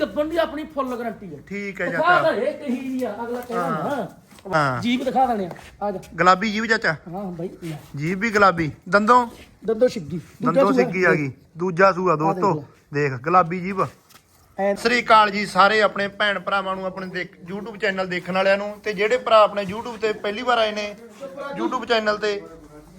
ਗੱਬਣ ਦੀ ਆਪਣੀ full guarantee ਹੈ ਠੀਕ ਹੈ ਦਿਖਾ ਚਾਚਾ। ਦੇ ਕਹੀ ਆ ਅਗਲਾ ਕਹਿੰਦਾ ਨਾ ਹਾਂ। ਜੀਬ ਦਿਖਾ ਦੇਣੇ ਆ। ਆ ਜਾ। ਗੁਲਾਬੀ ਜੀਬ ਚਾਚਾ। ਹਾਂ ਬਾਈ ਲੈ। ਜੀਬ ਵੀ ਗੁਲਾਬੀ। ਦੰਦੋਂ? ਦੰਦੋ ਸਿੱਗੀ। ਦੂਜਾ ਦੰਦੋਂ। ਸਿੱਗੀ ਆ ਗਈ। ਦੂਜਾ ਸੂਆ ਦੋਸਤੋ। ਦੇਖ ਗੁਲਾਬੀ ਜੀਬ ਐ ਸਤਿ ਸ੍ਰੀ ਅਕਾਲ ਜੀ ਸਾਰੇ ਆਪਣੇ ਭੈਣ ਭਰਾਵਾਂ ਨੂੰ ਆਪਣੇ ਦੇਖ YouTube ਚੈਨਲ ਦੇਖਣ ਵਾਲਿਆਂ ਨੂੰ ਤੇ ਜਿਹੜੇ ਭਰਾ ਆਪਣੇ YouTube ਤੇ ਪਹਿਲੀ ਵਾਰ ਆਏ ਨੇ YouTube ਚੈਨਲ ਤੇ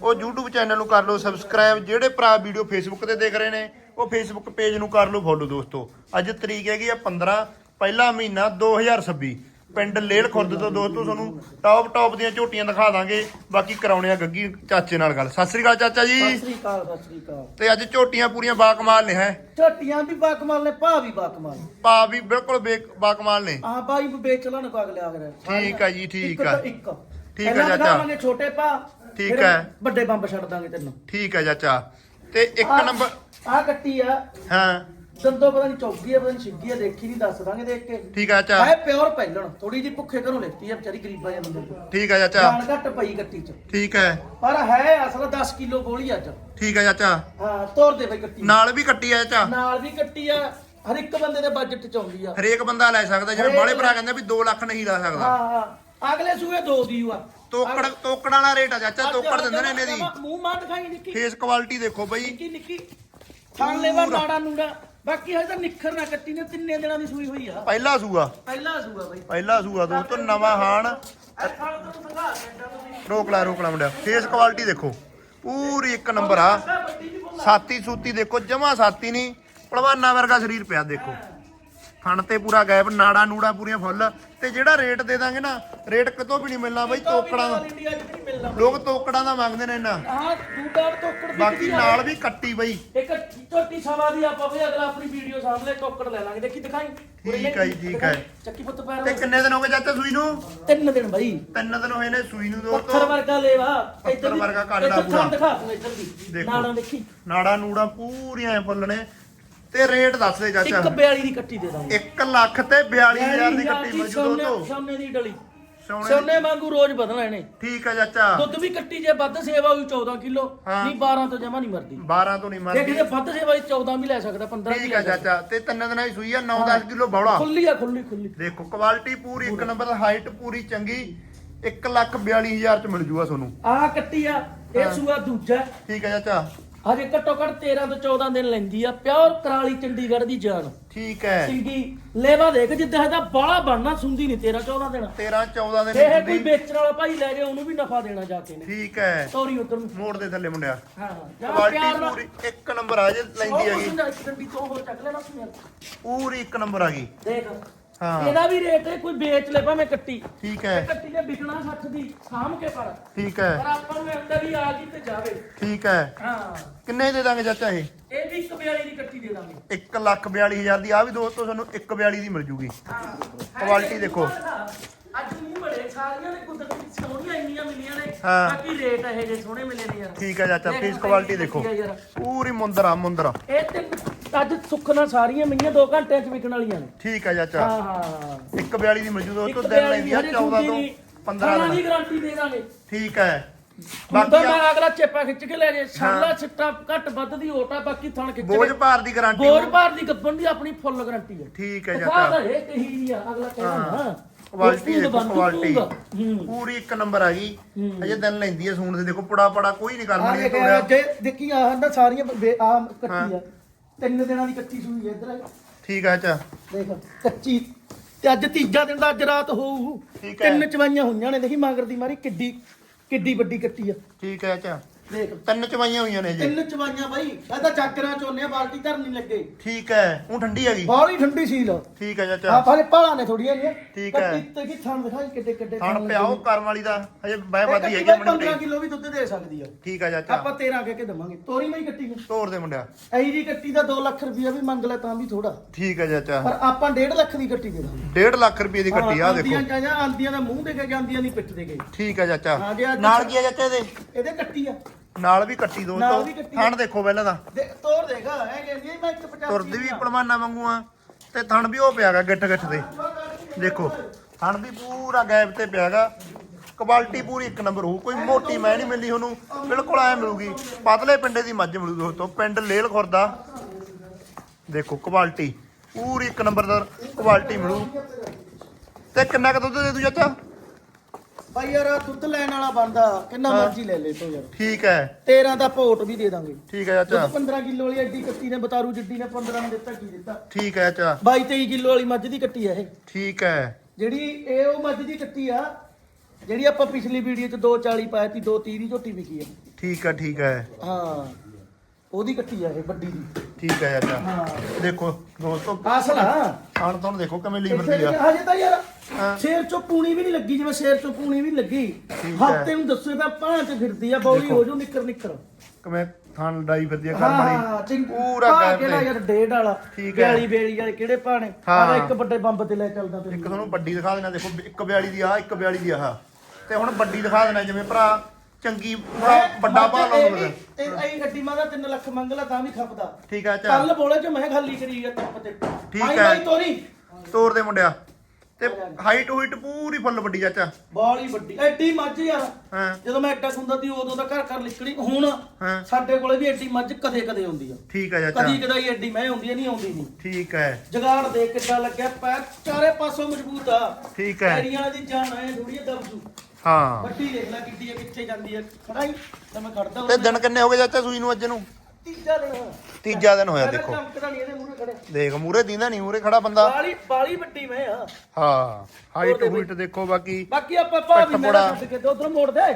ਉਹ YouTube ਚੈਨਲ ਨੂੰ ਕਰ ਲਓ ਸਬਸਕ੍ਰਾਈਬ ਜਿਹੜੇ ਭਰਾ ਵੀਡੀਓ Facebook ਤੇ ਦੇਖ ਰਹੇ ਨੇ ਉਹ Facebook ਪੇਜ ਨੂੰ ਕਰ ਲਓ ਫੋਲੋ ਦੋਸਤੋ। ਅੱਜ ਤਰੀਕ ਹੈਗੀ ਆ 15 ਪਹਿਲਾ ਮਹੀਨਾ 2026 ਪਿੰਡ ਲੇਲ ਖੁਰਦ ਤੋਂ ਦੋਸਤੋ ਤੁਹਾਨੂੰ ਟੌਪ ਟੌਪ ਦੀਆਂ ਝੋਟੀਆਂ ਦਿਖਾ ਦਾਂਗੇ। ਬਾਕੀ ਕਰਾਉਣੇ ਆ ਗੱਗੀ ਚਾਚੇ ਨਾਲ ਗੱਲ। ਸਤਿ ਸ੍ਰੀ ਅਕਾਲ ਚਾਚਾ ਸਤਿ ਜੀ ਸ੍ਰੀ ਅਕਾਲ ਸਤਿ ਸ੍ਰੀ ਅਕਾਲ। ਤੇ ਅੱਜ ਝੋਟੀਆਂ ਪੂਰੀਆਂ ਬਾਕਮਾਲ ਨੇ ਹੈ? ਝੋਟੀਆਂ ਵੀ ਬਾਕਮਾਲ ਨੇ ਭਾ ਵੀ ਬਾਕਮਾਲ ਭਾ ਵੀ ਬਿਲਕੁਲ ਬਾਕਮਾਲ ਨੇ। ਆ ਬਾਈ ਵੇਚ ਲੈਣ ਕੋ ਅਗਲੇ ਆ ਗਏ ਠੀਕ ਹੈ ਜੀ, ਠੀਕ ਹੈ। ਇੱਕ। ਠੀਕ ਹੈ ਪਹਿਲਾਂ ਚਾਚਾ। ਛੋਟੇ ਭਾ ਠੀਕ ਫਿਰ ਹੈ। ਵੱਡੇ ਬੰਬ ਛੱਡ ਦਾਂਗੇ ਤੈਨੂੰ। ਠੀਕ ਹੈ ਚਾਚਾ। ਤੇ ਇੱਕ ਨੰਬਰ ਆਹ ਕੱਟੀ ਆ। ਹਾਂ। ਦੰਦੋ ਪਤਾ ਨਹੀਂ ਚੌਗੀ ਆ ਪਤਾ ਨਹੀਂ ਛਿੱਗੀ ਆ ਦੇਖੀ ਨਹੀਂ ਦੱਸ ਦਾਂਗੇ ਦੇਖ ਕੇ। ਠੀਕ ਹੈ ਚਾਚਾ ਹੈ ਪਿਓਰ ਪਹਿਲਣ। ਥੋੜੀ ਜਿਹੀ ਭੁੱਖੇ ਘਰੋਂ ਲੈਤੀ ਆ ਵਿਚਾਰੀ ਗਰੀਬਾਂ ਦੇ ਬੰਦੇ ਤੋਂ ਠੀਕ ਹੈ ਚਾਚਾ ਜਾਨ ਘੱਟ ਪਈ ਕੱਟੀ ਚ। ਠੀਕ ਹੈ। ਪਰ ਹੈ ਅਸਲ 10 ਕਿਲੋ ਗੋਲੀ ਅੱਜ। ਠੀਕ ਹੈ ਚਾਚਾ ਹਾਂ ਤੋਰ ਦੇ ਬਈ ਕੱਟੀ ਨਾਲ ਵੀ ਕੱਟੀ ਹੈ ਚਾਚਾ ਨਾਲ ਵੀ ਕੱਟੀ ਆ। ਹਰ ਇੱਕ ਬੰਦੇ ਦੇ ਬਜਟ ਚ ਆਉਂਦੀ ਆ। ਹਰੇਕ ਬੰਦਾ ਲੈ ਸਕਦਾ ਜਿਵੇਂ ਬਾਲੇ ਭਰਾ ਕਹਿੰਦੇ ਵੀ 2 ਲੱਖ ਨਹੀਂ ਲੈ ਸਕਦਾ। ਹਾਂ ਹਾਂ। ਅਗਲੇ ਸੂਏ ਦੋ ਦੀ ਆ। ਤੋਕੜ ਤੋਕੜ ਵਾਲਾ ਰੇਟ ਆ ਚਾਚਾ ਤੋਕੜ ਦਿੰਦੇ ਨੇ ਇਹਨੇ ਦੀ ਮੂੰਹ ਮਾਰ ਦਿਖਾਈ ਨਿੱਕੀ। ਫੇਸ ਕੁਆਲਿਟੀ ਦੇਖੋ ਬਈ। ਨਿੱਕੀ ਨਿੱਕੀ। ਥਣ ਲੈਵਾ ਨਾੜਾ ਨੂੜਾ। ਬਾਕੀ ਹਜੇ ਤਾਂ ਨਿੱਖਰ ਨਾ ਕੱਟੀ ਨੇ ਤਿੰਨੇ ਦਿਨਾਂ ਦੀ ਸੂਈ ਹੋਈ ਆ। ਪਹਿਲਾ ਸੂਆ। ਪਹਿਲਾ ਸੂਆ ਬਈ। ਪਹਿਲਾ ਸੂਆ ਦੋਸਤੋ ਨਵਾਂ ਹਾਣ। ਇਹ ਤੁਸੀਂ ਰੋਕ ਲੈ ਰੋਕ ਲੈ ਮੁੰਡਿਆ। ਫੇਸ ਕੁਆਲਿਟੀ ਦੇਖੋ। ਪੂਰੀ ਇੱਕ ਨੰਬਰ ਆ। ਸਾਤੀ ਸੂਤੀ ਦੇਖੋ ਜਮਾ ਸਾਤੀ ਨਹੀਂ। ਭਲਵਾਨਾ ਵਰਗਾ ਸਰੀਰ ਪਿਆ ਦੇਖੋ। ਥਣ ਤੇ ਪੂਰਾ ਗੈਪ ਨਾੜਾ ਨੂੜਾ ਪੂਰੀਆਂ ਫੁੱਲ। ਤੇ ਜਿਹੜਾ ਰੇਟ ਦੇ ਦਾਂਗੇ ਨਾ ਰੇਟ ਕਿਤੋਂ ਵੀ ਨਹੀਂ ਮਿਲਣਾ ਬਈ ਤੋਕੜਾਂ ਦਾ ਇੰਡੀਆ ਚ ਨਹੀਂ ਮਿਲਣਾ। ਲੋਕ ਤੋਕੜਾਂ ਦਾ ਮੰਗਦੇ ਨੇ ਇਹਨਾਂ ਆਹ ਦੂਡਾ ਟੋਕੜ ਦੀ ਬਾਕੀ ਨਾਲ ਵੀ ਕੱਟੀ ਬਈ। ਇੱਕ ਝੋਟੀ ਸਵਾ ਦੀ ਆਪਾਂ ਵੀ ਅਗਲਾ ਆਪਣੀ ਵੀਡੀਓ ਸਾਹਮਣੇ ਟੋਕੜ ਲੈ ਲਾਂਗੇ। ਦੇਖੀ ਦਿਖਾਈ? ਠੀਕ ਹੈ ਜੀ, ਠੀਕ ਹੈ। ਚੱਕੀ ਪੁੱਤ ਪੈਰ ਤੇ ਕਿੰਨੇ ਦਿਨ ਹੋ ਗਏ ਚਾਚਾ ਸੂਈ ਨੂੰ? ਤਿੰਨ ਦਿਨ ਬਈ। ਤਿੰਨ ਦਿਨ ਹੋਏ ਨੇ ਸੂਈ ਨੂੰ ਪੱਥਰ ਦੋਸਤੋ ਵਰਗਾ ਲੈਵਾ। ਪੱਥਰ ਵਰਗਾ ਕਾਂਡਾ ਪੂਰਾ। ਦਿਖਾ ਤੂੰ ਇੱਧਰ ਦੀ। ਨਾਲਾਂ ਦੇਖੀ। ਨਾੜਾ ਨੂੜਾ ਪੂਰੀਆਂ ਫੁੱਲ ਨੇ। ਤੇ ਰੇਟ ਦੱਸ ਦੇ ਚਾਚਾ। 42 ਦੀ ਕੱਟੀ ਦੇ ਦਾਂਗੇ। 1 ਲੱਖ ਤੇ 42000 ਦੀ ਕੱਟੀ ਮੌਜੂਦ ਸੋਨੇ ਦੋਸਤੋ ਸੋਨੇ ਦੀ ਡਲੀ। ਸੋਨੇ ਸੋਨੇ ਵਾਂਗੂ ਰੋਜ਼ ਵਧਣਾ ਇਹਨੇ। ਠੀਕ ਹੈ ਚਾਚਾ। ਦੁੱਧ ਵੀ ਕੱਟੀ ਜੇ ਵੱਧ ਸੇਵਾ ਹੋਈ 14 ਕਿਲੋ। ਨਹੀਂ 12 ਤੋਂ ਜਮਾ ਨਹੀਂ ਮਰਦੀ। 12 ਤੋਂ ਨਹੀਂ ਜੇ ਮਰਦੀ ਕਿਤੇ ਵੱਧ ਸੇਵਾ ਹੋਈ 14 ਵੀ ਲੈ ਸਕਦਾ 15 ਵੀ ਠੀਕ ਸਕਦਾ ਚਾਚਾ। ਤੇ ਤਿੰਨ ਦਿਨਾਂ ਦੀ ਸੂਈ ਆ 9-10 ਕਿਲੋ ਬੌਲਾ। ਖੁੱਲੀ ਆ ਖੁੱਲੀ ਖੁੱਲੀ। ਦੇਖੋ ਕੁਆਲਿਟੀ ਪੂਰੀ ਇੱਕ ਨੰਬਰ ਹਾਈਟ ਪੂਰੀ ਚੰਗੀ। 1 ਲੱਖ 42000 ਚ ਮਿਲ ਜੂਗਾ ਤੁਹਾਨੂੰ। ਆਹ ਕੱਟੀ ਆ ਇਹ ਸੂਆ ਦੂਜਾ। ਠੀਕ ਹੈ ਚਾਚਾ। ਹਜੇ ਘੱਟੋ ਘੱਟ 13 ਤੋਂ 14 ਦਿਨ ਲੈਂਦੀ ਆ ਪਿਓਰ ਕਰਾਲੀ ਚੰਡੀਗੜ੍ਹ ਦੀ ਜਾਨ। ਠੀਕ ਹੈ। ਸਿੰਗੀ ਲੇਵਾ ਦੇਖ ਜਿੱਦਾਂ ਇਹਦਾ ਬਾਲਾ ਬਣਨਾ ਸੁੰਦੀ ਨਹੀਂ 13 14 ਦਿਨ। 13 14 ਦਿਨ ਇਹ ਕੋਈ। ਵੇਚਣ ਵਾਲਾ ਭਾਈ ਲੈ ਜੇ ਉਹਨੂੰ ਵੀ ਨਫਾ ਦੇਣਾ ਜਾ ਕੇ ਨੇ ਠੀਕ ਹੈ। ਸੌਰੀ ਉਧਰ ਨੂੰ। ਮੋੜ ਦੇ ਥੱਲੇ ਮੁੰਡਿਆ। ਹਾਂ ਕੁਆਲਿਟੀ ਪੂਰੀ ਇੱਕ ਨੰਬਰ ਆ ਜੇ ਲੈਂਦੀ ਹੈਗੀ। ਇੱਕ ਡੰਡੀ ਤੋਂ ਹੋਰ ਚੱਕ ਲੈਣਾ ਸੀ ਯਾਰ। ਪੂਰੀ ਇੱਕ ਨੰਬਰ ਆ ਗਈ। ਦੇਖ। ਹਾਂ। ਇਹਦਾ ਵੀ ਰੇਟ ਹੈ ਕੋਈ ਵੇਚ ਲੈ ਭਾਵੇਂ ਕੱਟੀ। ਠੀਕ ਹੈ। ਕੱਟੀ ਨੇ ਵਿਕਣਾ 60 ਦੀ ਸਾਂਭ ਕੇ ਪਰ। ਠੀਕ ਹੈ। ਪਰ ਆਪਾਂ ਨੂੰ ਅੰਦਰ ਹੀ ਆ ਗਈ ਤੇ ਜਾਵੇ। ਠੀਕ ਹੈ। ਹਾਂ। ਕਿੰਨੇ ਦੇ ਦਾਂਗੇ ਚਾਚਾ ਇਹ? ਇਹ ਵੀ ਇੱਕ ਬਿਆਲੀ ਦੀ ਕੱਟੀ ਦੇ ਦਾਂਗੇ। 1 ਲੱਖ 42000 ਦੀ। ਆ ਵੀ ਦੋਸਤੋ ਤੁਹਾਨੂੰ 1 42 ਦੀ ਮਿਲ ਜੂਗੀ। ਹਾਂ। ਕੁਆਲਿਟੀ ਦੇਖੋ। ਅੱਜ ਮੂੰਹ ਬੜੇ ਸਾਰੀਆਂ ਨੇ ਕੁਦਰਤੀ ਸੋਹਣੀਆਂ ਇੰਨੀਆਂ ਮਿਲੀਆਂ ਨੇ। ਹਾਂ। ਬਾਕੀ ਰੇਟ ਇਹ ਜੇ ਸੋਹਣੇ ਮਿਲੇ ਨੇ ਯਾਰ। ਠੀਕ ਹੈ ਚਾਚਾ ਭਾਈ ਕੁਆਲਿਟੀ ਦੇਖੋ। ਪੂਰੀ ਮੁੰਦਰਾ ਮੁੰਦਰਾ। ਇਹ ਤੇ ਅੱਜ ਸੁੱਖ ਨਾਲ ਸਾਰੀਆਂ ਮਈਆਂ 2 ਘੰਟਿਆਂ ਚ ਵਿਕਣ ਵਾਲੀਆਂ ਨੇ। ਠੀਕ ਹੈ ਚਾਚਾ। ਹਾਂ ਹਾਂ 142 ਦੀ ਜੂ ਇੱਕ ਦੋਸਤੋ ਦਿਨ ਲੈਂਦੀ ਆ ਹਜੇ 14 ਦੂਜੀ ਤੋਂ ਨਹੀਂ, 15 ਅਠਾਰਾਂ ਦੀ ਦਿਨ ਗਾਰੰਟੀ ਦੇ ਦਾਂਗੇ। ਠੀਕ ਹੈ। ਬਾਕੀ ਆ- ਮੈਂ ਅਗਲਾ ਚੇਪਾ ਖਿੱਚ ਕੇ ਲੈ ਜੇ। ਛੱਲਾ ਛਿੱਟਾ ਘੱਟ ਵੱਧ ਦੀ ਓਟਾ ਬਾਕੀ ਥਣ ਖਿੱਚ ਬੋਝ ਭਾਰ ਦੀ ਗਾਰੰਟੀ ਬੋਝ ਭਾਰ ਦੀ ਗੱਬਣ ਦੀ ਆਪਣੀ ਫੁੱਲ ਗਾਰੰਟੀ ਹੈ ਠੀਕ ਹੈ ਚਾਚਾ। ਦੇ ਕਹੀ ਦੀ ਆ ਅਗਲਾ ਕਹਿੰਦਾ ਕੁਆਲਿਟੀ ਉਹ ਦੇਖੋ ਬੰਦ ਕੁਆਲਿਟੀ। ਪੂਰੀ ਇੱਕ ਨੰਬਰ ਆ ਗਈ। ਅਜੇ ਦਿਨ ਲੈਂਦੀ ਹੈ ਸੂਣ ਦੇ। ਦੇਖੋ ਪੁੜਾ ਪੜਾ ਕੋਈ ਨਹੀਂ ਆ ਕਰਨਾ ਇਹ ਇਹ ਤੋੜਿਆ ਦੇਖੀ ਆ ਨਾ ਸਾਰੀਆਂ ਆ ਕੱਟੀ। ਆ। ਤਿੰਨ ਦਿਨਾਂ ਦੀ ਕੱਚੀ ਸੂਈ ਆ ਇੱਧਰ ਠੀਕ ਹੈ ਚਾਚਾ ਦੇਖ ਕੱਚੀ। ਤੇ ਅੱਜ ਤੀਜਾ ਦਿਨ ਦਾ ਅੱਜ ਰਾਤ ਹੋਊ। ਠੀਕ ਹੈ। ਤਿੰਨ ਚਵਾਈਆਂ ਹੋਈਆਂ ਨੇ ਦੇਖੀ ਮਗਰ ਦੀ ਮਾਰੀ ਕਿੱਡੀ ਕਿੱਡੀ ਵੱਡੀ ਕੱਟੀ ਆ। ਠੀਕ ਹੈ ਚਾਚਾ ਦੇਖ ਤਿੰਨ ਚਵਾਈਆਂ ਹੋਈਆਂ ਨੇ ਜੀ। ਤਿੰਨ ਚਵਾਈਆਂ ਬਾਈ ਇਹ ਤਾਂ ਜਾਗਰਾਂ ਚੋਨੇ ਬਾਲਟੀ ਧਰਨ ਨਹੀਂ ਲੱਗੇ। ਠੀਕ ਹੈ ਉਹ ਠੰਡੀ ਹੈਗੀ। ਬਾਹਲੀ ਠੰਡੀ ਸੀਲ। ਠੀਕ ਹੈ ਆ ਚਾਚਾ ਫਾਲੇ ਪਾਲਾ ਨੇ ਥੋੜੀਆਂ ਜਿਹੀਆਂ। ਠੀਕ ਹੈ। ਤੇ ਕੀ ਥਣ ਦਿਖਾਈ ਕਿੱਡੇ ਕਿੱਡੇ ਹਣ ਪਿਆਓ ਕਰਮ ਵਾਲੀ ਦਾ ਹਜੇ ਬੈ ਕੱਟੀ ਹੈਗੀ ਮੁੰਡੇ। 15 ਕਿਲੋ ਵੀ ਦੁੱਧ ਦੇ ਸਕਦੀ ਆ। ਠੀਕ ਹੈ ਚਾਚਾ। ਆਪਾਂ 13 ਕਹਿ ਕੇ ਦਵਾਂਗੇ। ਤੋਰੀ ਨਹੀਂ ਕੱਟੀ ਨੂੰ। ਤੋੜ ਦੇ ਮੁੰਡਿਆ। ਐਹੀ ਦੀ ਕੱਟੀ ਦਾ 2 ਲੱਖ ਰੁਪਇਆ ਵੀ ਮੰਗ ਲੈ ਤਾਂ ਵੀ ਥੋੜਾ ਠੀਕ ਹੈ ਚਾਚਾ। ਪਰ ਆਪਾਂ 1.5 ਲੱਖ ਦੀ ਕੱਟੀ ਦੇ ਦਾਂਗੇ। 1.5 ਲੱਖ ਰੁਪਏ ਦੀ ਕੱਟੀ ਆ ਦੇਖੋ। ਆਂਦੀਆਂ ਦਾ ਮੂੰਹ ਦੇ ਕੇ ਜਾਂਦੀਆਂ ਦੀ ਪਿੱਠ ਦੇ ਕੇ। ਠੀਕ ਹੈ ਚਾਚਾ। ਹਾਂ ਜੀ, ਅੱਜ- ਨਾਲ ਕੀ ਹੈ ਚਾਚਾ ਇਹਦੇ? ਇਹਦੇ ਕੱਟੀ ਆ। ਨਾਲ ਵੀ ਕੱਟੀ ਨਾਲ ਦੋਸਤੋ ਵੀ ਕੱਟੀ ਥਣ ਦੇਖੋ ਪਹਿਲਾਂ ਦੇ ਤੋਰ ਦੇਗਾ ਐ ਕਹਿੰਦੀ ਆ, ਮੈਂ 150 ਤੁਰਦੀ ਵੀ ਪਰਮਾਨਾ ਵਾਂਗੂ ਆ ਤੇ ਥਣ ਵੀ ਉਹ ਪਿਆਗਾ ਗਿੱਠ ਗਿੱਠ ਤੇ ਦੇਖੋ ਥਣ ਵੀ ਪੂਰਾ ਗੈਪ ਤੇ ਪਿਆਗਾ। ਕੁਆਲਿਟੀ ਪੂਰੀ ਇੱਕ ਨੰਬਰ ਹੋਊ ਕੋਈ ਮੋਟੀ ਮੈਂ ਨਹੀਂ ਮਿਲਦੀ ਉਹਨੂੰ ਬਿਲਕੁਲ ਐ ਮਿਲੂਗੀ। ਪਤਲੇ ਪਿੰਡੇ ਦੀ ਮੱਝ ਮਿਲੂ ਦੋਸਤੋ ਪਿੰਡ ਲੇਲ ਖੁਰਦਾ। ਦੇਖੋ ਕੁਆਲਿਟੀ ਪੂਰੀ ਇੱਕ ਨੰਬਰ ਦਾ ਕੁਆਲਿਟੀ ਮਿਲੂ। ਤੇ ਕਿੰਨਾ ਕੁ ਦੁੱਧ ਦੇ ਦੂ ਚਾਚਾ? ਬਾਈ ਯਾਰ ਦੁੱਧ ਲੈਣ ਵਾਲਾ ਬੰਦਾ ਕਿੰਨਾ ਮਰਜ਼ੀ ਲੈ ਲੈ ਤੋ ਯਾਰ। ਠੀਕ ਹੈ। 13 ਦਾ ਭੋਟ ਵੀ ਦੇ ਦਾਂਗੇ। ਠੀਕ ਹੈ ਚਾਚਾ ਦੁੱਧ 15 ਕਿਲੋ ਵਾਲੀ ਐਡੀ ਕੱਟੀ ਨੇ ਬਤਾਰੂ ਜੱਡੀ ਨੇ 15 ਨੇ ਦਿੱਤਾ ਕੀ ਦਿੱਤਾ? ਠੀਕ ਹੈ ਚਾਚਾ 22 23 ਕਿਲੋ ਵਾਲੀ ਮੱਝ ਦੀ ਕੱਟੀ ਆ ਇਹ। ਠੀਕ ਹੈ। ਜਿਹੜੀ ਇਹ ਉਹ ਮੱਝ ਦੀ ਕੱਟੀ ਆ ਜਿਹੜੀ ਆਪਾਂ ਪਿਛਲੀ ਵੀਡੀਓ 'ਚ 240 ਪਾਇਆ ਸੀ 230 ਦੀ ਝੋਟੀ ਵਿਕੀ ਆ। ਠੀਕ ਹੈ ਠੀਕ ਹੈ। ਹਾਂ। ਉਹਦੀ ਕੱਟੀ ਆ ਇਹ ਵੱਡੀ ਦੀ। ਠੀਕ ਹੈ ਚਾਚਾ ਹਾਂ। ਦੇਖੋ ਦੋਸਤੋ ਅਸਲ ਆ। ਖਾਣ ਤੁਹਾਨੂੰ ਦੇਖੋ ਕਿਵੇਂ ਲੀਵਰ ਇੱਥੇ ਦੀ ਆ। ਹਜੇ ਤਾਂ ਯਾਰ। ਸ਼ੇਰ ਚੋਂ ਪੂਣੀ ਵੀ ਨਹੀਂ ਲੱਗੀ ਜਿਵੇਂ ਸ਼ੇਰ ਚੋਂ ਪੂਣੀ ਵੀ ਨੀ ਲੱਗੀ। ਠੀਕ ਹੈ। ਹਫ਼ਤੇ ਨੂੰ ਦੱਸੋ ਤਾਂ ਭਾਂ ਚ ਫਿਰਦੀ ਆ ਬੌਲੀ ਹੋ ਜੂ ਨਿੱਕਰ ਨਿੱਕਰ। ਕਿਵੇਂ ਥਾਣ ਡਾਈ ਫਿਰਦੀ ਆ ਘਰ ਵਾਲੀ। ਹਾਂ ਚਿੰਗ ਪੂਰਾ ਭਾਅ ਕਿਹੜਾ ਤੇ ਯਾਰ ਡੇਢ ਵਾਲਾ। ਠੀਕ ਹੈ। 42 ਬੇਲੀ ਵਾਲੇ ਕਿਹੜੇ ਭਾਣੇ? ਹਾਂ। ਆਹ ਇੱਕ ਵੱਡੇ ਬੰਬ ਤੇ ਲੈ ਚੱਲਦਾ ਤੇ। ਇੱਕ ਤੁਹਾਨੂੰ ਵੱਡੀ ਦਿਖਾ ਦੇਣਾ ਦੇਖੋ ਇੱਕ 42 ਦੀ ਆ ਇੱਕ 42 ਦੀ ਆ ਤੇ ਹੁਣ ਵੱਡੀ ਦਿਖਾ ਦੇਣਾ ਜਿਵੇਂ ਭਰਾ ਚੰਗੀ ਪੂਰਾ ਵੱਡਾ ਭਾਅ ਲਾਉਂਦਾ ਇਹ ਗੱਡੀ ਮਾਦਾ 3 ਲੱਖ ਮੰਗਲਾ ਤਾਂ ਵੀ ਖਪਦਾ। ਠੀਕ ਹੈ ਚਾਚਾ ਕੱਲ ਬੋਲੇ ਚ ਮੈਂ ਖਾਲੀ ਕਰੀ ਆ ਟੱਪ ਤੇ ਠੀਕ ਹੈ। ਬਾਈ ਤੋਰੀ। ਤੋਰ ਦੇ ਮੁੰਡਿਆ। ਤੇ ਹਾਈਟ ਹੂਈਟ ਪੂਰੀ ਫੁੱਲ ਵੱਡੀ ਚਾਚਾ ਬਾਲੀ ਵੱਡੀ। ਐਡੀ ਮੱਝ ਯਾਰ। ਹਾਂ। ਜਦੋਂ ਮੈਂ ਐਡਾ ਹੁੰਦਾ ਸੀ ਉਦੋਂ ਤਾਂ ਘਰ ਘਰ ਲਿਕੜੀ ਹੁਣ ਸਾਡੇ ਕੋਲੇ ਵੀ ਐਡੀ ਮੱਝ ਕਦੇ ਕਦੇ ਆਉਂਦੀ ਆ। ਠੀਕ ਹੈ ਚਾਚਾ ਕਦੀ ਕਦਾਈ ਐਡੀ ਮੈਂ ਆਉਂਦੀ ਆ, ਨਹੀਂ ਆਉਂਦੀ ਨਹੀਂ ਠੀਕ ਹੈ ਜਗਾੜ ਦੇ ਕਿੱਦਾਂ ਲੱਗਿਆ ਪੈਰ ਚਾਰੇ ਪਾਸੋਂ ਮਜ਼ਬੂਤ ਆ। ਠੀਕ ਹੈ ਪੈਰੀਆਂ ਦੀ ਜਾਨ ਐ ਥੋੜੀ ਦਬਜੂ। ਹਾਂ। ਵੱਡੀ ਦੇਖ ਲੈ ਕਿੱਡੀ ਆ ਕਿੱਥੇ ਜਾਂਦੀ ਆ ਖੜਾਈ ਤਾਂ ਮੈਂ ਖੜਦਾ ਤੇ ਦਿਨ ਕਿੰਨੇ ਹੋ ਗਏ ਚਾਚਾ ਸੂਈ ਨੂੰ ਅੱਜ ਨੂੰ? ਤੀਜਾ ਦਿਨ ਤੀਜਾ ਦਿਨ ਹੋਇਆ ਦੇਖੋ। ਚਮਕਦਾ ਨਹੀਂ ਇਹਦੇ ਮੂਹਰੇ ਖੜੇ। ਦੇਖ ਮੂਰੇ ਦੀਂਦਾ ਨਹੀਂ ਮੂਰੇ ਖੜਾ ਬੰਦਾ। ਬਾਲੀ ਬਾਲੀ ਵੱਡੀ ਮੈਂ ਆ। ਹਾਂ ਹਾਈਟ ਹੂਈਟ ਦੇਖੋ ਬਾਕੀ ਬਾਕੀ ਆਪਾਂ ਭਾ ਵੀ ਪਿੱਠ ਮੇਰਾ। ਛੱਡ ਕੇ ਤੇ ਉਧਰ ਮੋੜ ਦੇ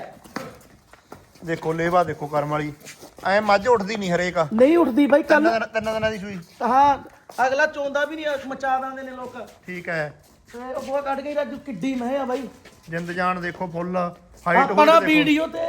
ਦੇਖੋ ਲੇਵਾ ਦੇਖੋ ਕਰਮ ਵਾਲੀ। ਐ ਮੱਝ ਉੱਠਦੀ ਨਹੀਂ ਹਰੇਕ। ਆ ਨਹੀਂ ਉੱਠਦੀ ਬਾਈ ਤਿੰਨ ਕੱਲ ਦਿਨ ਤਿੰਨ ਦਿਨਾਂ ਦੀ ਸੂਈ। ਹਾਂ ਅਗਲਾ ਚੋਂਦਾ ਵੀ ਨਹੀਂ ਮਚਾ ਦਿੰਦੇ ਨੇ ਲੋਕ। ਠੀਕ ਹੈ। ਤੇ ਉਹ ਬੋਆ ਕੱਢ ਗਈ ਰਾਜੂ ਕਿੱਡੀ ਮੈਂ ਆ ਬਾਈ। ਜਿੰਦ ਜਾਨ ਦੇਖੋ ਫੁੱਲ ਹਾਈਟ ਆਪਣਾ ਹੂਈਟ ਦੇਖੋ। ਵੀਡੀਓ ਤੇ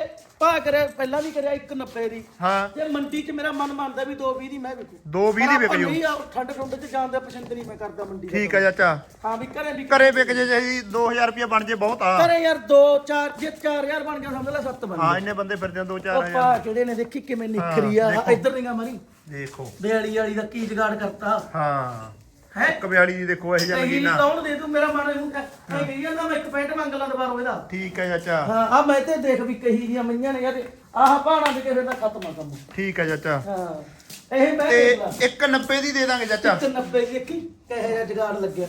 ਭਾ ਕਰਿਆ ਪਹਿਲਾਂ ਵੀ ਕਰਿਆ 190 ਦੀ। ਹਾਂ। ਜੇ ਮੰਡੀ 'ਚ ਮੇਰਾ ਮਨ ਮੰਨਦਾ ਵੀ 220 ਦੀ ਮੈਂ ਵਿਕੂ ਦੋ ਵੀਹ ਦੀ ਵਿਕ ਜੂ। ਨਹੀਂ ਆ, ਠੰਡ ਠੰਡ 'ਚ ਜਾਣ ਦਾ ਪਸੰਦ ਨਹੀਂ ਮੈਂ ਕਰਦਾ ਮੰਡੀ ਦਾ ਠੀਕ ਹੈ ਚਾਚਾ। ਹਾਂ ਵੀ ਘਰੇ ਵੀ ਘਰੇ ਵਿਕ ਜੇ ਜੀ 2000 ਰੁਪਏ ਬਣ ਜੇ ਬਹੁਤ ਆ। ਘਰੇ ਯਾਰ 2 4 ਜੇ 4000 ਬਣ ਗਿਆ ਸਮਝ ਲੈ 7 ਬਣ ਹਾਂ ਇੰਨੇ ਬੰਦੇ ਫਿਰਦੇ ਆ 2 ਉਹ 4000 ਭਾ ਕਿਹੜੇ ਨੇ ਦੇਖੀ ਕਿਵੇਂ ਨਿਖਰੀ ਆ। ਦੇਖੋ। ਇੱਧਰ ਨਿਗਾ ਮਰੀ। ਦੇਖੋ। ਬਿਆਲੀ ਵਾਲੀ ਦਾ ਕੀ ਜਗਾੜ ਕਰਤਾ। ਹਾਂ। ਹੈ? 142 ਦੀ ਦੇਖੋ ਇਹ ਜਿਹਾ ਇਹ ਮਹੀਨਾ। ਕੌਣ ਦੇ ਦੂ? ਮੇਰਾ ਮਨ ਇਹਨੂੰ ਕਹਿ ਕਹੀ ਜਾਂਦਾ ਮੈਂ ਇੱਕ ਪੈਂਟ ਮੰਗ ਲਾਂ ਦੁਬਾਰਾ ਇਹਦਾ ਠੀਕ ਹੈ ਚਾਚਾ। ਹਾਂ ਆ ਮੈਂ ਤੇ ਦੇਖ ਵੀ ਕਹੀ ਦੀਆਂ ਮਈਆਂ ਨੇ ਯਾਰ ਆਹ ਭਾਣਾ ਵੀ ਕਿਸੇ ਦਾ ਖਤਮ ਆ ਕੰਮ। ਠੀਕ ਹੈ ਚਾਚਾ। ਹਾਂ ਇਹ ਮੈਂ ਤੇ ਦੇਖ ਲਾ। 190 ਦੀ ਦੇ ਦਾਂਗੇ ਚਾਚਾ। 190 ਦੇਖੀ ਕਹੇ ਜਿਹਾ ਜਗਾੜ ਲੱਗਿਆ।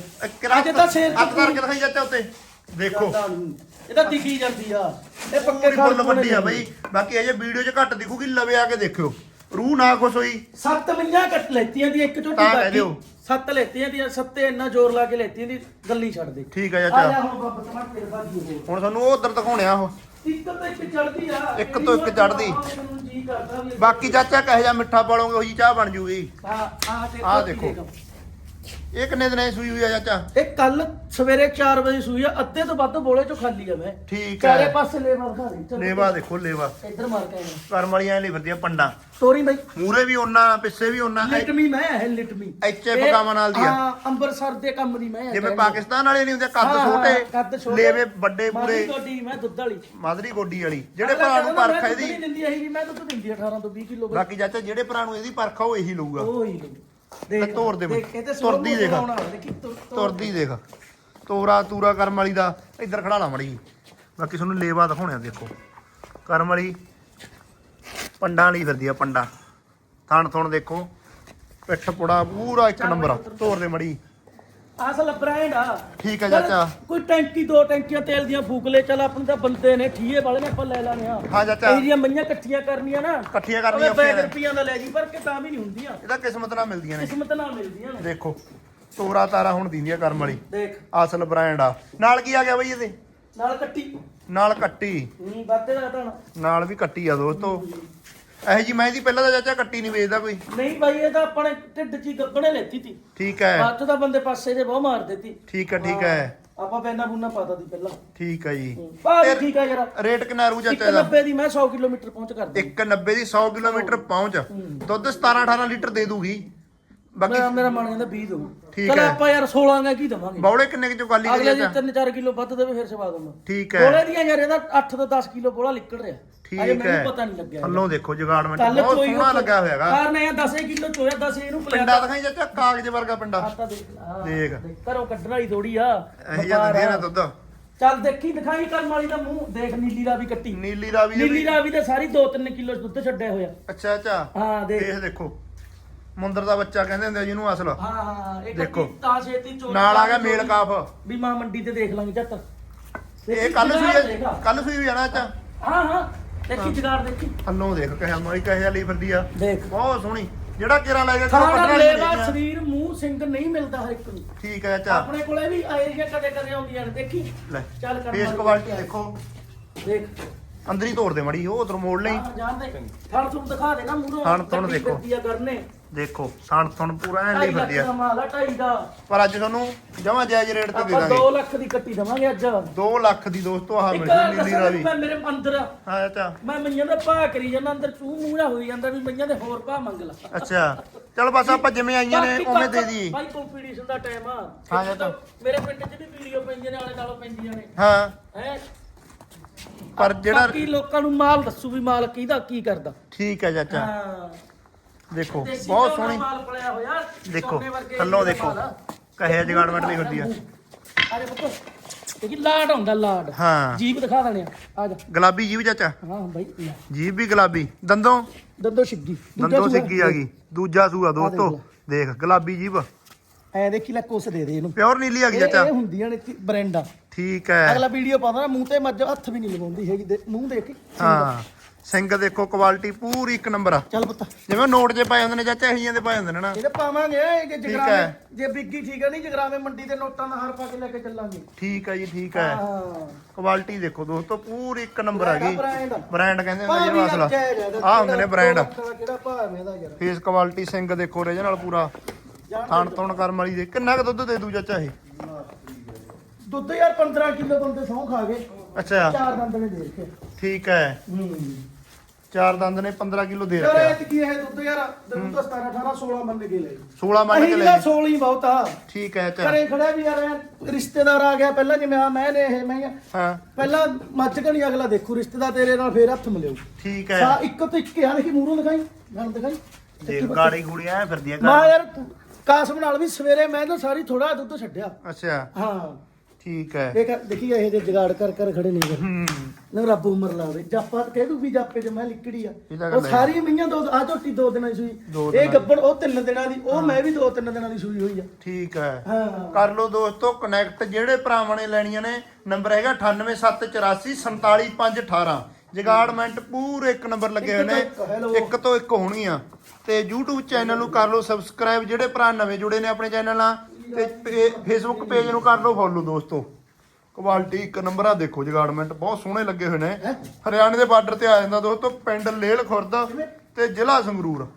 ਅੱਜ ਤਾਂ ਸ਼ੇਰ ਹੱਥ ਕਰਕੇ ਦਿਖਾਈ ਚਾਚਾ ਉੱਤੇ। ਦੇਖੋ। ਜਾਂਦਾ ਨੀ। ਇਹ ਤਾਂ ਦਿਖੀ ਜਾਂਦੀ ਆ। ਇਹ ਪੱਕੇ ਪੂਰੀ ਫੁੱਲ ਵੱਡੀ ਆ ਬਈ। ਬਾਕੀ ਇਹ ਜੇ ਵੀਡੀਓ 'ਚ ਘੱਟ ਦਿਖੂਗੀ ਲਵੇ ਆ ਕੇ ਦੇਖਿਓ। ਰੂਹ ਨਾ ਖੁਸ਼ ਹੋਈ। ਸੱਤ ਮਈਆਂ ਕੱਟ ਲੈਤੀਆਂ ਦੀ ਇੱਕ ਝੋਟੀ ਤਾਂ ਕਹਿ ਬਾਕੀ। ਦਿਓ। ਸੱਤ ਲੈਤੀਆਂ ਦੀ ਸੱਤੇ ਇੰਨਾ ਜ਼ੋਰ ਲਾ ਕੇ ਲੈਤੀਆਂ ਦੀ ਗੱਲੀ ਛੱਡ ਦੇ। ਠੀਕ ਹੈ ਆ ਚਾਚਾ ਜਾ। ਹੁਣ ਬਾਬਾ ਤਮਾ ਤੇਰੇ ਬਾਜੀ ਹੋ ਹੁਣ ਤੁਹਾਨੂੰ ਉਹ ਉਧਰ ਦਿਖਾਉਣੇ ਆ ਉਹ। ਇੱਕ ਤੋਂ ਇੱਕ ਚੜਦੀ ਆ। ਇੱਕ ਤੋਂ ਇੱਕ ਚੜ੍ਹਦੀ। ਮੈਨੂੰ ਜੀ ਕਰਦਾ ਵੀ ਬਾਕੀ ਚਾਚਾ ਕਹੇ ਜਾ ਮਿੱਠਾ ਪਾਲੋਗੇ ਉਹੀ ਚਾਹ ਬਣ ਜੂਗੀ। ਆ ਆ ਆਹ ਦੇਖੋ। ਇਹ ਕਿੰਨੇ ਦਿਨਾਂ ਦੀ ਸੂਈ ਹੋਈ ਆ ਚਾਚਾ? ਇਹ ਕੱਲ ਸਵੇਰੇ 4 ਵਜੇ ਸੂਈ ਆ ਅੱਧੇ ਤੋਂ ਵੱਧ ਬੋਲੇ ਚੋਂ ਖਾਲੀ ਆ ਮੈਂ। ਠੀਕ ਚਾਰੇ ਹੈ। ਪਾਸੇ ਲੇਵਾ ਦਿਖਾ ਦੇ ਚਲੋ। ਲੇਵਾ ਦੇਖੋ ਲੇਵਾ। ਇੱਧਰ ਮਾਰ ਕੇ ਆਇਆ। ਕਰਮ ਵਾਲੀਆਂ ਲਈ ਵਧੀਆ ਪੰਡਾ। ਤੋਰੀ ਬਾਈ। ਮੂਰੇ ਵੀ ਉਹਨਾਂ ਪਿੱਛੇ ਵੀ ਉਹਨਾਂ। ਲਿਟਮੀ ਮੈਂ ਹੈ ਲਿਟਮੀ ਇੱਥੇ ਇਹ- ਪਕਾਵਾਂ ਨਾਲ ਦੀ ਆ। ਹਾਂ ਅੰਮ੍ਰਿਤਸਰ ਦੇ ਕੰਮ ਦੀ ਮੈਂ ਹੈ ਜਿਵੇਂ ਪਾਕਿਸਤਾਨ ਵਾਲੇ ਨਹੀਂ ਹੁੰਦੇ ਕੱਦ ਹਾਂ, ਹਾਂ, ਕੱਦ ਛੋਟੇ। ਛੋਟੇ। ਲੇਵੇ ਵੱਡੇ ਮਾਰੀ ਪੂਰੇ ਗੋਡੀ ਮੈਂ ਦੁੱਧ ਵਾਲੀ। ਮਾਦਰੀ ਗੋਡੀ ਵਾਲੀ। ਜਿਹੜੇ ਭਰਾ ਨੂੰ ਪਰਖ ਹੈ ਨਹੀਂ ਇਹਦੀ। ਦਿੰਦੀ ਇਹੀ ਵੀ ਮੈਂ ਦੁੱਧ ਦਿੰਦੀ ਆ 18 ਤੋਂ 20 ਕਿਲੋ ਬਾਕੀ ਚਾਚਾ ਜਿਹੜੇ ਭਰਾ ਨੂੰ ਇਹਦੀ ਪਰਖ ਆ ਉਹ ਇਹੀ ਲਊਗਾ। ਉਹ ਹੀ ਲਓ। ਤੇ ਦੇਖ ਤੋਰ ਦੇ ਦੇਖ, ਇਹ ਤੇ ਤੁਰਦੀ ਦੇਖ। ਸਲੋਅ ਬਣਾਉਣਾ, ਦੇਖੀ ਤੁਰ- ਤੁਰ- ਤੁਰਦੀ ਦੇਖ। ਤੋਰਾ ਤੂਰਾ ਕਰਮ ਵਾਲੀ ਦਾ ਇੱਧਰ ਖੜਾ ਲਾ ਮੜੀ ਬਾਕੀ ਤੁਹਾਨੂੰ ਲੇਵਾ ਦਿਖਾਉਣਿਆ ਦੇਖੋ। ਕਰਮ ਵਾਲੀ ਪੰਡਾਂ ਲਈ ਫਿਰਦੀ ਆ ਪੰਡਾ। ਥਣ ਥਣ ਦੇਖੋ। ਪਿੱਠ ਪੁੜਾ ਪੂਰਾ ਇੱਕ ਨੰਬਰ ਆ। ਤੋਰ ਦੇ ਮੜੀ ਅਸਲ ਬ੍ਰਾਂਡ ਆ। ਠੀਕ ਹੈ ਚੱਲ, ਚਾਚਾ ਕੋਈ ਟੈਂਕੀ ਦੋ ਟੈਂਕੀਆਂ ਤੇਲ ਦੀਆਂ ਫੂਕ ਲੈ ਚੱਲ ਆਪਣੇ ਤਾਂ ਬੰਦੇ ਨੇ ਠੀਏ ਵਾਲੇ ਨੇ ਆਪਾਂ ਲੈ ਲਾਣੇ ਆ ਹਾਂ ਚਾਚਾ। ਇਹ ਜੀਆਂ ਮਈਆਂ ਇਕੱਠੀਆਂ ਕਰਨੀਆਂ ਨਾ ਇਕੱਠੀਆਂ ਕਰਨੀਆਂ ਨੇ ਰੁਪਈਆਂ ਦਾ ਲੈ ਜੀ ਪਰ ਕਿ ਤਾਂ ਵੀ ਨਹੀਂ ਹੁੰਦੀਆਂ। ਇਹਦਾ ਕਿਸਮਤ ਨਾਲ ਮਿਲਦੀਆਂ ਨੇ। ਕਿਸਮਤ ਨਾਲ ਮਿਲਦੀਆਂ ਨੇ। ਦੇਖੋ ਤੋਰਾ ਤਾਰਾ ਹੁਣ ਦਿੰਦੀਆਂ ਕਰਮ ਵਾਲੀ। ਦੇਖ। ਅਸਲ ਬ੍ਰਾਂਡ ਆ। ਨਾਲ ਕੀ ਆ ਗਿਆ ਬਈ ਇਹਦੇ? ਨਾਲ ਕੱਟੀ। ਨਾਲ ਕੱਟੀ। ਹੂੰ ਵਾਧੇ ਦਾ ਤਾਂ ਨਾਲ ਵੀ ਕੱਟੀ ਆ ਦੋਸਤੋ। ਇਹ ਜੀ ਮੈਂ ਇਹਦੀ ਪਹਿਲਾਂ ਤਾਂ ਚਾਚਾ ਕੱਟੀ ਨਹੀਂ ਵੇਚਦਾ ਕੋਈ। ਨਹੀਂ ਭਾਈ ਇਹ ਤਾਂ ਆਪਣੇ ਢਿੱਡ 'ਚ ਹੀ ਗੱਬਣੇ ਲੈਤੀ ਤੀ। ਠੀਕ ਹੈ। ਹੱਥ ਦਾ ਬੰਦੇ ਪਾਸੇ ਜੇ ਬਹੁ ਮਾਰ ਦਿੱਤੀ। ਠੀਕ ਹੈ ਠੀਕ ਹੈ। ਆਪਾਂ ਬੈਨਾ ਬੁੰਨਾ ਪਾਤਾ ਦੀ ਪਹਿਲਾਂ। ਠੀਕ ਹੈ ਜੀ। ਵੀ ਠੀਕ ਆ ਯਾਰ। ਰੇਟ ਕਿੰਨਾ ਰੂ ਚਾਚਾ ਇਹਦਾ? 190 ਦੀ ਮੈਂ 100 ਕਿਲੋਮੀਟਰ ਪਹੁੰਚ ਕਰ ਦੂੰ 190 ਦੀ 100 ਕਿਲੋਮੀਟਰ ਪਹੁੰਚ। ਦੁੱਧ 17 18 ਲੀਟਰ ਦੇ ਦੂਗੀ। ਬਾਕੀ ਮੇਰਾ ਮੇਰਾ ਮਨ ਕਹਿੰਦਾ 20 ਦੋ ਠੀਕ ਚਲ ਹੈ। ਆਪਾਂ ਯਾਰ 16 ਦਾ ਕੀ ਦਵਾਂਗੇ? ਬੌਲੇ ਕਿੰਨੇ ਕਿ ਚੋਂ ਕਾਲੀ ਅਗਲੇ ਕਰੀ ਚਾਚਾ 3-4 ਕਿਲੋ ਵੱਧ ਦੇਵੇ ਫਿਰ ਸਵਾ ਦੂੰਗਾ ਠੀਕ ਹੈ। ਕੋਲੇ ਦੀਆਂ ਯਾਰ ਇਹਦਾ 8 ਤੋਂ 10 ਕਿਲੋ ਬੋਲਾ ਨਿਕਲ ਰਿਹਾ। ਠੀਕ ਅਜੇ ਮੈਨੂੰ ਹੈ। ਪਤਾ ਨਹੀਂ ਲੱਗਿਆ ਥੱਲੋਂ ਦੇਖੋ ਜਗਾੜਮੈਂਟ ਕੱਲ ਬਹੁਤ ਸੋਹਣਾ ਲੱਗਾ ਹੋਇਆਗਾ। ਕਾਰਨ ਇਹ 10 ਕਿਲੋ ਚੋਇਆ 10 ਇਹਨੂੰ ਪਿੰਡਾ ਦਿਖਾਈ ਚਾਚਾ ਕਾਗਜ਼ ਵਰਗਾ ਪਿੰਡਾ। ਆਤਾ ਦੇਖ ਹਾਂ, ਦੇਖ। ਘਰੋਂ ਕੱਢਣ ਵਾਲੀ ਥੋੜੀ ਆ। ਇਹ ਜਿਹਾ ਵਪਾਰ ਆ। ਨਾ ਦੁੱਧ। ਚੱਲ ਦੇਖੀ ਦਿਖਾਈ ਕਰਮ ਵਾਲੀ ਦਾ ਮੂੰਹ। ਦੇਖ ਨੀਲੀ ਦਾ ਵੀ ਕੱਟੀ। ਨੀਲੀ ਰਾਵੀ ਨੀਲੀ ਦਾ ਵੀ ਤੇ ਸਾਰੀ 2-3 ਕਿਲੋ ਦੁੱਧ ਛੱਡਿਆ ਹੋਇਆ। ਅੱਛਾ ਅੱਛਾ। ਹਾਂ ਦੇਖ। ਦੇਖ ਦੇਖੋ। ਮੁੰਦਰ ਦਾ ਬੱਚਾ ਕਹਿੰਦੇ ਹੁੰਦੇ ਆ ਜਿਹਨੂੰ ਅਸਲ। ਹਾਂ ਹਾਂ ਇਹ ਦੇਖੋ। ਕੱਟੀ ਤਾਂ ਛੇਤੀ ਚੋਰੀ ਨਾਲ ਆ ਗਿਆ ਮੇਲ ਕਾਫ। ਵੀ ਮਾਂ ਮੰਡੀ ਤੇ ਦੇਖ ਲਾਂਗੇ ਝੱਟ। ਇਹ ਕੱਲ ਸੂਈ ਕੱਲ ਸੂਈ ਵੀ ਜਾਣਾ ਚਾ ਹਾਂ ਹਾਂ ਦੇਖੀ ਜਗਾੜ ਦੇਖੀ। ਥੱਲੋਂ ਦੇਖ ਕਹਿਆ ਮਾਈ ਕਹਿਆ ਲਈ ਫਿਰਦੀ ਆ। ਦੇਖ। ਬਹੁਤ ਸੋਹਣੀ। ਜਿਹੜਾ ਕੇਰਾ ਲੈ ਗਿਆ ਵਾਲੀ ਲੇਵਾ। ਸਰੀਰ ਮੂੰਹ ਸਿੰਘ ਨਹੀਂ ਮਿਲਦਾ ਹਰ ਇੱਕ ਨੂੰ। ਠੀਕ ਹੈ ਚਾ ਆਪਣੇ ਕੋਲੇ ਵੀ ਆਏਰੀਆ ਕਦੇ ਕਦੇ ਆਉਂਦੀਆਂ ਨੇ ਦੇਖੀ। ਲੈ ਚੱਲ ਕਰ ਫੇਸ ਕੁਆਲਿਟੀ। ਦੇਖੋ। ਦੇਖ। ਅੰਦਰ ਹੀ ਤੋੜ ਦੇ ਮੜੀ ਉਹ ਉਧਰ ਮੋੜ ਲਈ। ਹਾਂ ਜਾਣਦੇ। ਥਣ ਤੁਹਾਨੂੰ ਦਿਖਾ ਦੇ ਨਾ ਮੂਹਰੋਂ ਥਣ ਥੁਣ ਦੇਖੋ। ਕਰਨੇ ਦੇਖੋ ਸਣ ਸਣ ਪੂਰਾ ਐ ਲਈ ਢਾਈ ਲੱਖ ਫਿਰਦੀ ਦਾ ਆ ਮਾਲ ਆ ਢਾਈ ਦਾ। ਪਰ ਅੱਜ ਤੁਹਾਨੂੰ ਜਮਾ ਜਾਇਜ਼ ਰੇਟ ਤੇ ਦੇ ਆਪਾਂ ਦਾਂਗੇ। 2 ਲੱਖ ਦੀ ਕੱਟੀ ਦਵਾਂਗੇ ਅੱਜ। 2 ਲੱਖ ਦੀ ਦੋਸਤੋ ਆਹ ਇੱਕ ਮਿਲੀ ਨੀਲੀ ਦੱਸਾਂ ਰਾਵੀ ਮੈਂ ਮੇਰੇ ਅੰਦਰ ਹਾਂ ਚਾ ਮੈਂ ਮਈਆਂ ਦਾ ਭਾਅ ਕਰੀ ਜਾਂਦਾ ਅੰਦਰ ਚੂਹ ਮੂੰਹ ਨਾ ਹੋਈ ਜਾਂਦਾ ਵੀ ਮਈਆਂ ਦੇ ਹੋਰ ਭਾਅ ਮੰਗ ਲਾ। ਅੱਛਾ। ਚਲ ਬਸ ਆਪਾਂ ਜਿਵੇਂ ਆਈਆਂ ਨੇ ਬਾਕੀ ਉਵੇਂ ਦੇ ਕੰਮ- ਦੀ ਬਾਈ ਕੰਪੀਟੀਸ਼ਨ ਦਾ ਟਾਈਮ ਆ। ਹਾਂ ਜੀ ਤਾਂ। ਮੇਰੇ ਪਿੰਡ 'ਚ ਵੀ ਵੀਡੀਓ ਪੈਂਦੀਆਂ ਨੇ ਆਲੇ ਨਾਲੋਂ ਪੈਂਦੀਆਂ ਨੇ। ਹਾਂ। ਹੈ? ਪਰ ਜਿਹੜਾ ਬਾਕੀ ਲੋਕਾਂ ਨੂੰ ਮਾਲ ਦੱਸੂ ਵੀ ਮਾਲ ਕਿਹਦਾ ਕੀ ਕਰਦਾ। ਠੀਕ ਹੈ ਚਾਚਾ। ਹਾਂ। ਦੇਖੋ ਦੇਸੀ ਬਹੁਤ ਘਿਓ ਦਾ ਸੋਹਣੀ। ਮਾਲ ਪਲਿਆ ਹੋਇਆ ਦੇਖੋ ਸੋਨੇ ਵਰਗੇ ਥੱਲੋਂ ਇਹਦੇ ਦੇਖੋ ਆ। ਕਹੇ ਜਗਾੜਮੈਂਟ ਲਈ ਫਿਰਦੀ ਆ। ਅਰੇ ਪੁੱਤ ਇਹ ਕੀ ਲਾਡ ਹੁੰਦਾ ਲਾਡ ਹਾਂ। ਜੀਪ ਦਿਖਾ ਦੇਣੇ ਆ। ਆ ਜਾ। ਗੁਲਾਬੀ ਜੀਬ ਚਾਚਾ। ਹਾਂ ਬਾਈ ਲੈ। ਜੀਬ ਵੀ ਗੁਲਾਬੀ। ਦੰਦੋਂ? ਦੰਦੋ ਸਿੱਗੀ। ਦੰਦੋਂ ਸਿੱਗੀ ਆ ਗਈ। ਦੂਜਾ ਸੂਆ ਦੋਸਤੋ ਦੇਖ ਗੁਲਾਬੀ ਜੀਬ ਐ ਦੇਖੀ ਲੈ ਕੁਸ ਦੇ ਦੇ ਇਹਨੂੰ। ਪਿਓਰ ਨੀਲੀ ਆ ਗਈ ਇਹ ਚਾਚਾ ਇਹ ਹੁੰਦੀਆਂ ਨੇ ਬ੍ਰਾਂਡਾਂ। ਠੀਕ ਹੈ। ਅਗਲਾ ਵੀਡੀਓ ਪਾਉਂਦਾ ਨਾ ਮੂੰਹ ਤੇ ਮੱਝ ਹੱਥ ਵੀ ਨਹੀਂ ਲਗਾਉਂਦੀ ਹੈਗੀ ਦੇ- ਮੂੰਹ ਦੇਖ ਕੇ। ਹਾਂ। ਸਿੰਘ ਦੇਖੋ ਕੁਆਲਿਟੀ ਪੂਰੀ ਇੱਕ ਨੰਬਰ ਆ। ਚੱਲ ਪੁੱਤ। ਜਿਵੇਂ ਨੋਟ ਜੇ ਪਾਏ ਹੁੰਦੇ ਨੇ ਚਾਚਾ ਇਹੀ ਜਿਹੇ ਪਾਏ ਹੁੰਦੇ ਨੇ ਨਾ। ਇਹਦੇ ਪਾਵਾਂਗੇ ਜੇ ਹੈ। ਜਗਰਾਵੇਂ ਜੇ ਬਿੱਗੀ ਠੀਕ ਹੈ ਨਹੀਂ ਜਗਰਾਵੇਂ ਮੰਡੀ ਦੇ ਨੋਟਾਂ ਦਾ ਹਾਰ ਪਾ ਕੇ ਲੈ ਕੇ ਚੱਲਾਂਗੇ। ਠੀਕ ਹੈ ਜੀ ਠੀਕ ਹੈ। ਹਾਂ। ਕੁਆਲਿਟੀ ਦੇਖੋ ਦੋਸਤੋ ਪੂਰੀ ਇੱਕ ਨੰਬਰ ਆ ਗਈ। ਬ੍ਰਾਂਡ ਬ੍ਰਾਂਡ ਕਹਿੰਦੇ ਜਿਹਨੂੰ ਵੀ ਅਸਲ ਆ ਹੁੰਦੇ ਨੇ ਬ੍ਰਾਂਡ। ਕਿਹੜਾ ਹੈ ਇਹਦਾ ਯਾਰ। ਫੇਸ ਕੁਆਲਿਟੀ ਸਿੰਘ ਦੇਖੋ ਰੇ ਨਾਲ ਪੂਰਾ। ਥਣ ਥਣ ਕਰਮ ਵਾਲੀ ਦੇ। ਕਿੰਨਾ ਕੁ ਦੁੱਧ ਦੇ ਦੂ ਚਾਚਾ ਇਹ ਦੁੱਧ ਯਾਰ 15 ਕਿਲੋ ਬੰਦੇ ਸੌਂ ਖਾ ਗਏ। ਅੱਛਾ। ਚਾਰ ਦੰਦ ਨੇ ਦੇ ਰੱਖੇ। ਠੀਕ ਹੈ। ਹੂੰ। ਚਾਰ ਦੰਦ ਨੇ 15 ਕਿਲੋ ਦੇ ਯਾਰ ਰੱਖਿਆ। ਇਹ ਕੀ ਹੈ ਦੁੱਧ ਯਾਰ? ਦੁੱਧ ਤਾਂ 17 18 16 ਮੰਨ ਕੇ ਲੈ। 16 ਮੰਨ ਕੇ ਅਸੀਂ ਲੈ ਦਾ 16 ਹੀ ਬਹੁਤ ਆ। ਠੀਕ ਹੈ ਚਾਚਾ ਘਰੇ ਖੜਾ ਵੀ ਯਾਰ ਐਨ ਰਿਸ਼ਤੇਦਾਰ ਆ ਗਿਆ। ਪਹਿਲਾਂ ਜਿਵੇਂ ਆ ਮੈਂ ਨੇ ਇਹ ਮੈਂ ਕਿਹਾ, ਹਾਂ। ਪਹਿਲਾਂ ਮੱਝ ਘਣੀ ਅਗਲਾ ਦੇਖੂ ਰਿਸ਼ਤੇਦਾਰ ਤੇਰੇ ਨਾਲ ਫੇਰ ਹੱਥ ਮਿਲਿਓ ਠੀਕ ਸਾ ਹੈ ਇੱਕ ਤੋਂ ਇੱਕ ਆ ਦੇਖੀ ਮੂਹਰੋਂ ਦਿਖਾਈ ਗਣ ਦਿਖਾਈ। ਦੇਖ ਗਾੜੀ ਗੂੜੀ ਐ ਫਿਰਦੀ ਆ ਮਾਂ ਘਰ। ਯਾਰ ਕਾਸਮ ਨਾਲ ਵੀ ਸਵੇਰੇ ਮੈਂ ਤਾਂ ਸਾਰੀ ਥੋੜਾ ਦੁੱਧ ਛੱਡਿਆ। ਅੱਛਾ। ਹਾਂ। ਠੀਕ ਹੈ। ਦੇਖ ਦੇਖੀ ਇਹ ਜੇ ਜਗਾੜ ਕਰ ਕਰ ਖੜੇ ਨਹੀਂ ਕਰ ਹੂੰ। ਨਾ ਰੱਬ ਉਮਰ ਲਾਵੇ। ਜਾਪਾ ਤਾਂ ਕਹਿ ਦੂ ਵੀ ਜਾਪੇ ਚ ਮੈਂ ਲਿਕੜੀ ਆ। ਉਹ ਹੈ। ਸਾਰੀ ਮਈਆਂ ਦੋ ਆ ਝੋਟੀ ਦੋ ਦਿਨਾਂ ਦੀ ਸੂਈ। ਇਹ ਗੱਬੜ ਉਹ ਤਿੰਨ ਦਿਨਾਂ ਦੀ ਉਹ ਮੈਂ ਵੀ ਦੋ ਤਿੰਨ ਦਿਨਾਂ ਦੀ ਸੂਈ ਹੋਈ ਆ। ਠੀਕ ਹੈ। ਹਾਂ। ਕਰ ਲਓ ਦੋਸਤੋ ਕਨੈਕਟ ਜਿਹੜੇ ਭਰਾਵਾਂ ਨੇ ਲੈਣੀਆਂ ਨੇ ਨੰਬਰ ਹੈਗਾ 9874845518 ਜਗਾੜਮੈਂਟ ਪੂਰੇ ਇੱਕ ਨੰਬਰ ਲੱਗੇ ਹੋਏ ਨੇ। ਇੱਕ ਤੋਂ ਇੱਕ, hello। ਇੱਕ ਤੇ YouTube ਚੈਨਲ ਨੂੰ ਕਰ ਲਓ ਸਬਸਕ੍ਰਾਈਬ ਜਿਹੜੇ ਭਰਾ ਨਵੇਂ ਜੁੜੇ ਨੇ ਆਪਣੇ ਚੈਨਲ ਨਾਲ, ਤੇ ਫੇਸਬੁੱਕ ਪੇਜ ਨੂੰ ਕਰ ਲਓ ਫੋਲੋ ਦੋਸਤੋ। ਕੁਆਲਿਟੀ ਇੱਕ ਨੰਬਰ ਆ, ਦੇਖੋ ਜਗਾੜਮੈਂਟ ਬਹੁਤ ਸੋਹਣੇ ਲੱਗੇ ਹੋਏ ਨੇ। ਹਰਿਆਣੇ ਦੇ ਬਾਰਡਰ ਤੇ ਆ ਜਾਂਦਾ ਦੋਸਤੋ, ਪਿੰਡ ਲੇਲ ਖੁਰਦ ਤੇ ਜ਼ਿਲ੍ਹਾ ਸੰਗਰੂਰ।